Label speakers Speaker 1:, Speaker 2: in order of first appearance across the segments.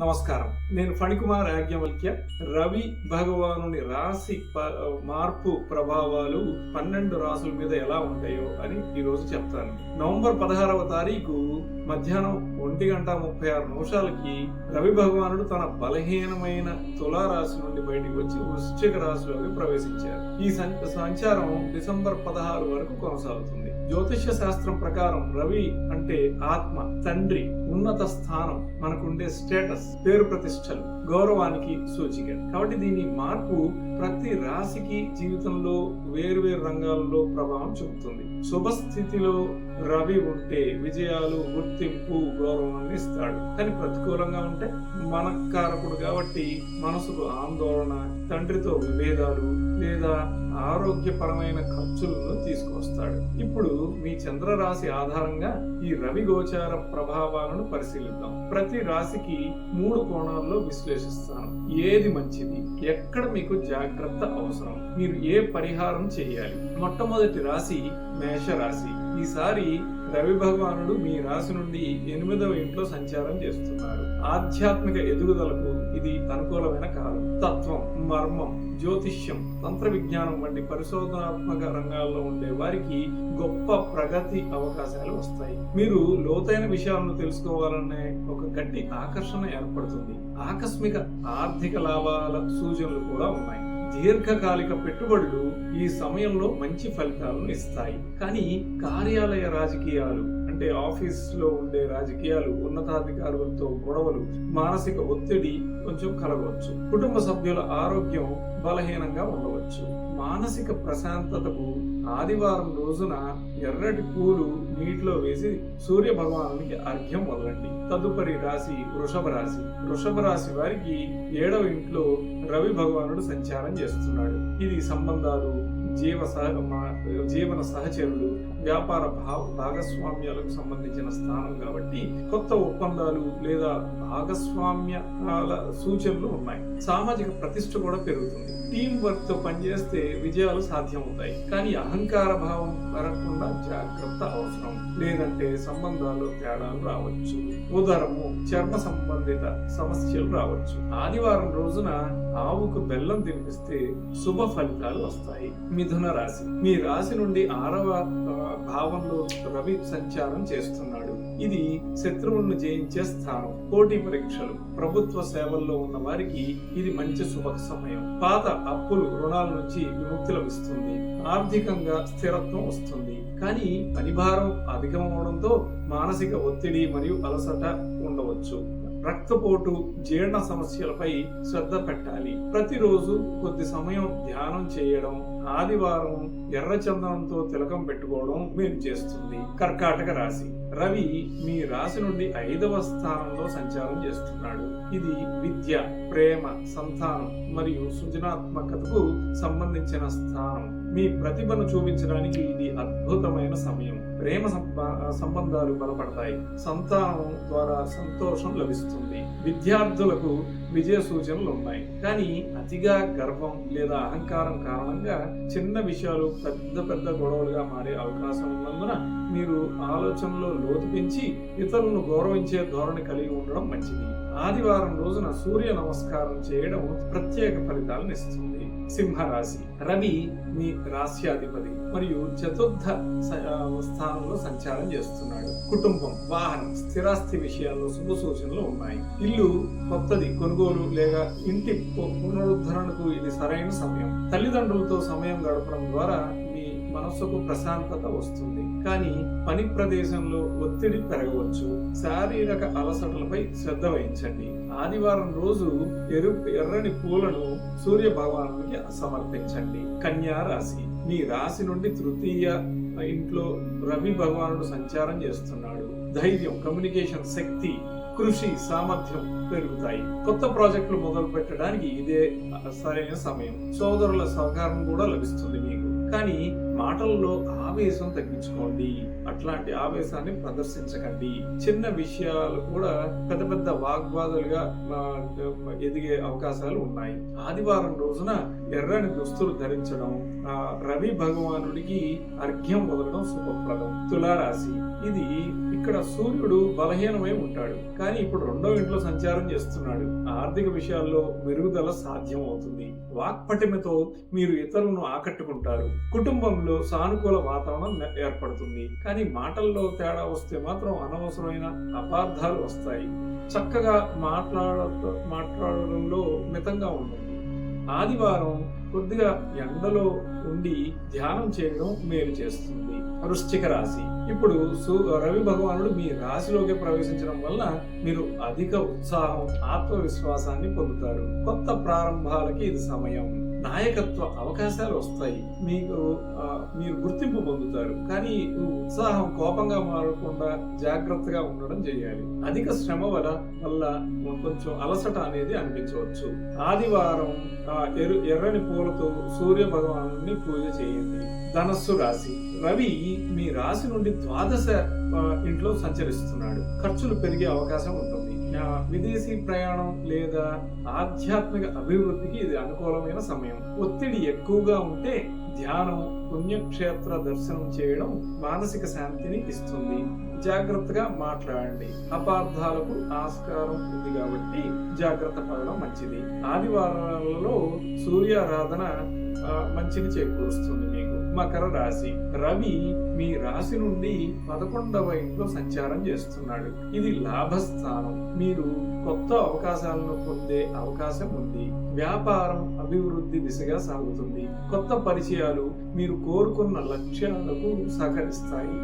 Speaker 1: నమస్కారం. నేను ఫణికుమార్ యాజ్ఞవల్క్య. రవి భగవానుని రాశి ప- మార్పు ప్రభావాలు పన్నెండు రాసుల మీద ఎలా ఉంటాయో అని ఈ రోజు చెప్తాను. నవంబర్ పదహారవ తారీఖు మధ్యాహ్నం ఒంటి గంట ముప్పై ఆరు నిమిషాలకి రవి భగవానుడు తన బలహీనమైన తులారాశి నుండి బయటికి వచ్చి వృశ్చిక రాశిలోకి ప్రవేశించారు. ఈ సం- సంచారం డిసెంబర్ పదహారు వరకు కొనసాగుతుంది. జ్యోతిష్య శాస్త్రం ప్రకారం రవి అంటే ఆత్మ తండ్రి ఉన్నత స్థానం మనకుండే స్టేటస్ పేరు ప్రతిష్టలు. గౌరవానికి సూచిక. కాబట్టి దీని మార్పు ప్రతి రాశికి జీవితంలో వేరు వేరు రంగాల్లో ప్రభావం చూపుతుంది. శుభస్థితిలో రవి ఉంటే విజయాలు గుర్తింపు గౌరవాన్ని ఇస్తాడు. కానీ ప్రతికూలంగా ఉంటే మనకారకుడు కాబట్టి మనసుకు ఆందోళన తండ్రితో విభేదాలు లేదా ఆరోగ్యపరమైన ఖర్చులను తీసుకొస్తాడు. ఇప్పుడు మీ చంద్ర రాశి ఆధారంగా ఈ రవి గోచార ప్రభావాలను పరిశీలిద్దాం. ప్రతి రాశికి మూడు కోణాల్లో విశ్లేషిస్తాను ఏది మంచిది? ఎక్కడ మీకు జాగ్రత్త అవసరం? మీరు ఏ పరిహారం చేయాలి? మొట్టమొదటి రాశి మేష రాశి ఈసారి రవి భగవానుడు మీ రాశి నుండి ఎనిమిదవ ఇంట్లో సంచారం చేస్తున్నారు. ఆధ్యాత్మిక ఎదుగుదలకు ఇది అనుకూలమైన కాలం తత్వం మర్మం జ్యోతిష్యం తంత్ర విజ్ఞానం వంటి పరిశోధనాత్మక రంగాల్లో ఉండే వారికి గొప్ప ప్రగతి అవకాశాలు వస్తాయి. మీరు లోతైన విషయాలను తెలుసుకోవాలనే ఒక గట్టి ఆకర్షణ ఏర్పడుతుంది. ఆకస్మిక ఆర్థిక లాభాల సూచనలు కూడా ఉన్నాయి. దీర్ఘకాలిక పెట్టుబడులు ఈ సమయంలో మంచి ఫలితాలను ఇస్తాయి. కానీ కార్యాలయ రాజకీయాలు అంటే ఆఫీస్లో ఉండే రాజకీయాలు ఉన్నతాధికారులతో గొడవలు మానసిక ఒత్తిడి కొంచెం కలగవచ్చు. కుటుంబ సభ్యుల ఆరోగ్యం బలహీనంగా ఉండవచ్చు. మానసిక ప్రశాంతతకు ఆదివారం రోజున ఎర్రటి పూలు నీటిలో వేసి సూర్య భగవానునికి అర్ఘ్యం వదలండి. తదుపరి రాశి వృషభ రాశి. వృషభ రాశి వారికి ఏడవ ఇంట్లో రవి భగవానుడు సంచారం చేస్తున్నాడు. ఇది సంబంధాలు జీవ సహ జీవన సహచరులు వ్యాపార భావ భాగస్వామ్యాలకు సంబంధించిన స్థానం కాబట్టి కొత్త ఒప్పందాలు లేదా భాగస్వామ్యాల సూచనలు ఉన్నాయి. సామాజిక ప్రతిష్ట కూడా పెరుగుతుంది. టీం వర్క్తో పనిచేస్తే విజయాలు సాధ్యమవుతాయి. కానీ అహంకార భావం పెరగకుండా జాగ్రత్త అవసరం. లేదంటే సంబంధాల్లో తేడాలు రావచ్చు. ఉదరము చర్మ సంబంధిత సమస్యలు రావచ్చు. ఆదివారం రోజున ఆవుకు బెల్లం తినిపిస్తే శుభ ఫలితాలు వస్తాయి. మిథున రాశి. మీ రాశి నుండి ఆరవ భావంలో రవి సంచారం చేస్తున్నాడు. ఇది శత్రువులను జయించే స్థానం. పోటీ పరీక్షలు ప్రభుత్వ సేవల్లో ఉన్న వారికి ఇది మంచి శుభ సమయం. పాత అప్పులు రుణాల నుంచి విముక్తి లభిస్తుంది ఆర్థికంగా స్థిరత్వం వస్తుంది. కానీ పనిభారం అధికమవడంతో మానసిక ఒత్తిడి మరియు అలసట ఉండవచ్చు. రక్తపోటు జీర్ణ సమస్యలపై శ్రద్ధ పెట్టాలి. ప్రతిరోజు కొద్ది సమయం ధ్యానం చేయడం ఆదివారం ఎర్ర చందనంతో తిలకం పెట్టుకోవడం మీరు చేస్తుంది. కర్కాటక రాశి. రవి మీ రాశి నుండి ఐదవ స్థానంలో సంచారం చేస్తున్నాడు. ఇది విద్య ప్రేమ సంతానం మరియు సృజనాత్మకతకు సంబంధించిన స్థానం. మీ ప్రతిభను చూపించడానికి ఇది అద్భుతమైన సమయం. ప్రేమ సంబంధాలు బలపడతాయి. సంతానం ద్వారా సంతోషం లభిస్తుంది. విద్యార్థులకు విజయ సూచనలు ఉన్నాయి. కానీ అతిగా గర్వం లేదా అహంకారం కారణంగా చిన్న విషయాలు పెద్ద పెద్ద గొడవలుగా మారే అవకాశం ఉన్నందున మీరు ఆలోచనలో లోతు పెంచి ఇతరులను గౌరవించే ధోరణి కలిగి ఉండడం మంచిది. ఆదివారం రోజున సూర్య నమస్కారం చేయడం ప్రత్యేక ఫలితాలను ఇస్తుంది. సింహరాశి. రవి మీ రాశ్యాధిపతి మరియు చతుర్థ స- స్థానంలో సంచారం చేస్తున్నాడు. కుటుంబం వాహనం స్థిరాస్తి విషయాల్లో శుభ సూచనలు ఉన్నాయి. ఇల్లు కొత్తది కొనుగోలు లేదా ఇంటి పునరుద్ధరణకు ఇది సరైన సమయం. తల్లిదండ్రులతో సమయం గడపడం ద్వారా మనసుకు మనస్సుకు ప్రశాంతత వస్తుంది. కానీ పని ప్రదేశంలో ఒత్తిడి పెరగవచ్చు. శారీరక అలసటలపై శ్రద్ధ వహించండి. ఆదివారం రోజు ఎరుపు ఎర్రని పూలను సూర్య భగవానునికి సమర్పించండి. కన్యా రాశి. మీ రాశి నుండి తృతీయ ఇంట్లో రవి భగవానుడు సంచారం చేస్తున్నాడు. ధైర్యం కమ్యూనికేషన్ శక్తి కృషి సామర్థ్యం పెరుగుతాయి. కొత్త ప్రాజెక్టులు మొదలు పెట్టడానికి ఇదే సరైన సమయం. సోదరుల సహకారం కూడా లభిస్తుంది మీకు. కానీ మాటల్లో ఆవేశం తగ్గించుకోండి. అట్లాంటి ఆవేశాన్ని ప్రదర్శించకండి. చిన్న విషయాలు కూడా పెద్ద పెద్ద వాగ్వాదాలుగా ఎదిగే అవకాశాలు ఉన్నాయి. ఆదివారం రోజున ఎర్రని దుస్తులు ధరించడం రవి భగవానుడికి అర్ఘ్యం వదలడం శుభప్రదం. తులారాశి. ఇది ఇక్కడ సూర్యుడు బలహీనమై ఉంటాడు. కానీ ఇప్పుడు రెండో ఇంట్లో సంచారం చేస్తున్నాడు. ఆర్థిక విషయాల్లో మెరుగుదల సాధ్యం అవుతుంది వాక్పటిమతో మీరు ఇతరులను ఆకట్టుకుంటారు. కుటుంబంలో సానుకూల వాతావరణం వాతావరణం ఏర్పడుతుంది. కానీ మాటల్లో తేడా వస్తే మాత్రం అనవసరమైన అపార్థాలు వస్తాయి. చక్కగా మాట్లాడ మాట్లాడడంలో మితంగా ఉంటుంది. ఆదివారం కొద్దిగా ఎండలో ఉండి ధ్యానం చేయడం మేలు చేస్తుంది. వృశ్చిక రాశి. ఇప్పుడు సు- రవి భగవానుడు మీ రాశిలోకి ప్రవేశించడం వల్ల మీరు అధిక ఉత్సాహం ఆత్మవిశ్వాసాన్ని పొందుతారు. కొత్త ప్రారంభాలకి ఇది సమయం. నాయకత్వ అవకాశాలు వస్తాయి. మీకు మీరు గుర్తింపు పొందుతారు. కానీ ఉత్సాహం కోపంగా మారకుండా జాగ్రత్తగా ఉండడం చేయాలి. అధిక శ్రమ వల్ల వల్ల కొంచెం అలసట అనేది అనిపించవచ్చు. ఆదివారం ఆ, ఎరు ఎర్రని పూలతో సూర్య భగవాను పూజ చేయండి. ధనస్సు రాశి. రవి మీ రాశి నుండి ద్వాదశ ఇంట్లో సంచరిస్తున్నాడు. ఖర్చులు పెరిగే అవకాశం ఉంటుంది. విదేశీ ప్రయాణం లేదా ఆధ్యాత్మిక అభివృద్ధికి ఇది అనుకూలమైన సమయం. ఒత్తిడి ఎక్కువగా ఉంటే ధ్యానం పుణ్యక్షేత్ర దర్శనం చేయడం మానసిక శాంతిని ఇస్తుంది. జాగ్రత్తగా మాట్లాడండి. అపార్థాలకు ఆస్కారం ఉంది కాబట్టి జాగ్రత్త పడడం మంచిది. ఆదివారాలలో సూర్యారాధన మంచిని చేకూరుస్తుంది మీకు. మకర రాశి. రవి మీ రాశి నుండి పదకొండవ ఇంట్లో సంచారం చేస్తున్నాడు. ఇది లాభస్థానం. మీరు కొత్త అవకాశాలను పొందే అవకాశం ఉంది. వ్యాపారం అభివృద్ధి దిశగా సాగుతుంది. కొత్త పరిచయాలు మీరు కోరుకున్న లక్ష్యాలకు సహకరిస్తాయి.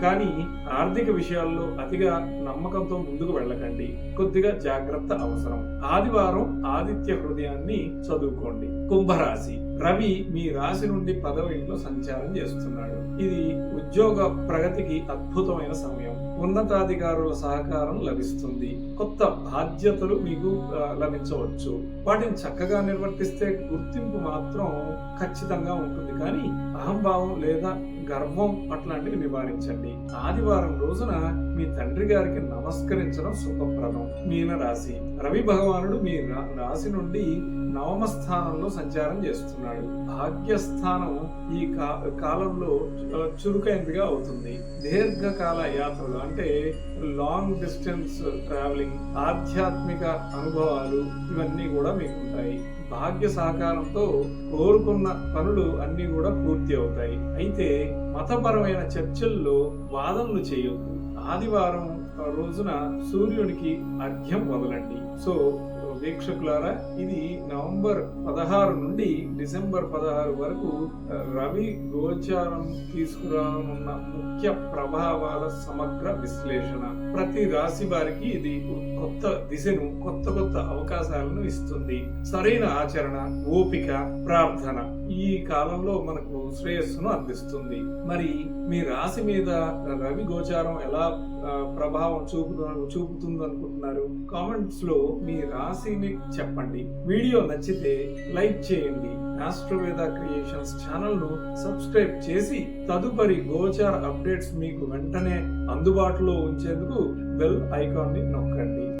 Speaker 1: కానీ ఆర్థిక విషయాల్లో అతిగా నమ్మకంతో ముందుకు వెళ్ళకండి. కొద్దిగా జాగ్రత్త అవసరం. ఆదివారం ఆదిత్య హృదయాన్ని చదువుకోండి. కుంభరాశి. రవి మీ రాశి నుండి పదవ ఇంట్లో సంచారం చేస్తున్నాడు. ఇది ఉద్యోగ ప్రగతికి అద్భుతమైన సమయం. ఉన్నతాధికారుల సహకారం లభిస్తుంది. కొత్త బాధ్యతలు మీకు లభించవచ్చు. వాటిని చక్కగా నిర్వర్తిస్తే గుర్తింపు మాత్రం ఖచ్చితంగా ఉంటుంది. కానీ అహంభావం లేదా గర్వం అట్లాంటివి నివారించండి. ఆదివారం రోజున మీ తండ్రి గారికి నమస్కరించడం శుభప్రదం. మీన రాశి రవి భగవానుడు మీ రా- రాశి నుండి నవమ స్థానంలో సంచారం చేస్తున్నాడు. భాగ్యస్థానం ఈ కా- కాలంలో చురుకైనదిగా అవుతుంది. దీర్ఘకాల యాత్రలు అంటే లాంగ్ డిస్టెన్స్ ట్రావెలింగ్ ఆధ్యాత్మిక అనుభవాలు ఇవన్నీ కూడా మీకు ఉంటాయి భాగ్య సహకారంతో కోరుకున్న పనులు అన్ని కూడా పూర్తి అవుతాయి. అయితే మతపరమైన చర్చల్లో వాదనలు చేయొద్దు. ఆదివారం రోజున సూర్యునికి అర్ఘ్యం వదలండి. సో వీక్షకులారా ఇది నవంబర్ పదహారు నుండి డిసెంబర్ పదహారు వరకు రవి గోచారం తీసుకురానున్న ముఖ్య ప్రభావాల సమగ్ర విశ్లేషణ. ప్రతి రాశి వారికి ఇది కొత్త దిశను కొత్త కొత్త అవకాశాలను ఇస్తుంది. సరైన ఆచరణ ఓపిక ప్రార్థన ఈ కాలంలో మనకు శ్రేయస్సును అందిస్తుంది. మరి మీ రాశి మీద రవి గోచారం ఎలా ప్రభావం చూపుతు చూపుతుంది అనుకుంటున్నారు. కామెంట్స్లో మీ రాశిని చెప్పండి. వీడియో నచ్చితే లైక్ చేయండి. ఆస్ట్రోవేద క్రియేషన్స్ ఛానల్ను సబ్స్క్రైబ్ చేసి తదుపరి గోచార్ అప్డేట్స్ మీకు వెంటనే అందుబాటులో ఉంచేందుకు బెల్ ఐకాన్ని నొక్కండి.